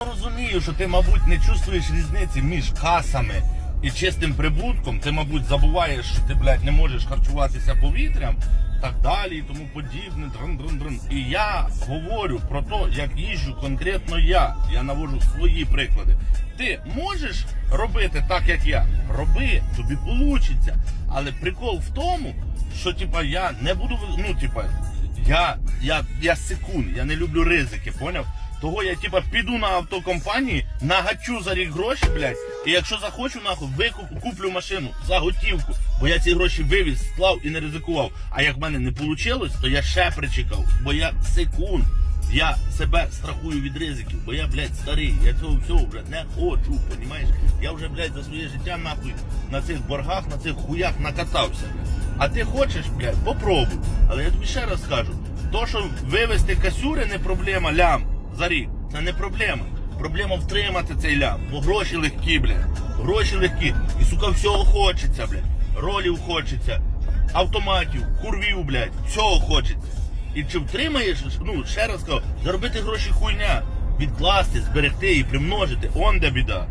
розумію, що ти, мабуть, не чувствуєш різниці між касами і чистим прибутком. Ти, мабуть, забуваєш, що ти, блядь, не можеш харчуватися повітрям, так далі і тому подібне. Дрон-дрон-дрон. І я говорю про те, як їжджу конкретно я. Я навожу свої приклади. Ти можеш робити так, як я? Роби, тобі получиться. Але прикол в тому, що типа я не буду, ну, типа, я, я, я секунд, я не люблю ризики, поняв? Того я типа піду на автокомпанії, нагачу за рік гроші, блядь, і якщо захочу, нахуй, викуп, куплю машину за готівку, бо я ці гроші вивіз, склав і не ризикував. А як в мене не вийшло, то я ще причекав, бо я секунд. Я себе страхую від ризиків, бо я, блядь, старий, я цього всього вже не хочу, понімаєш? Я вже, блядь, за своє життя нахуй на цих боргах, на цих хуях накатався. А ти хочеш, блядь, попробуй. Але я тобі ще раз кажу, то, що вивезти касюри не проблема, лям за рік, це не проблема. Проблема втримати цей лям, бо гроші легкі, бля. Гроші легкі. І сука всього хочеться, бля. Ролів хочеться, автоматів, курвів, блядь, всього хочеться. І чи втримаєш, ну ще раз кажу, заробити гроші хуйня, відкласти, зберегти і примножити, он де біда.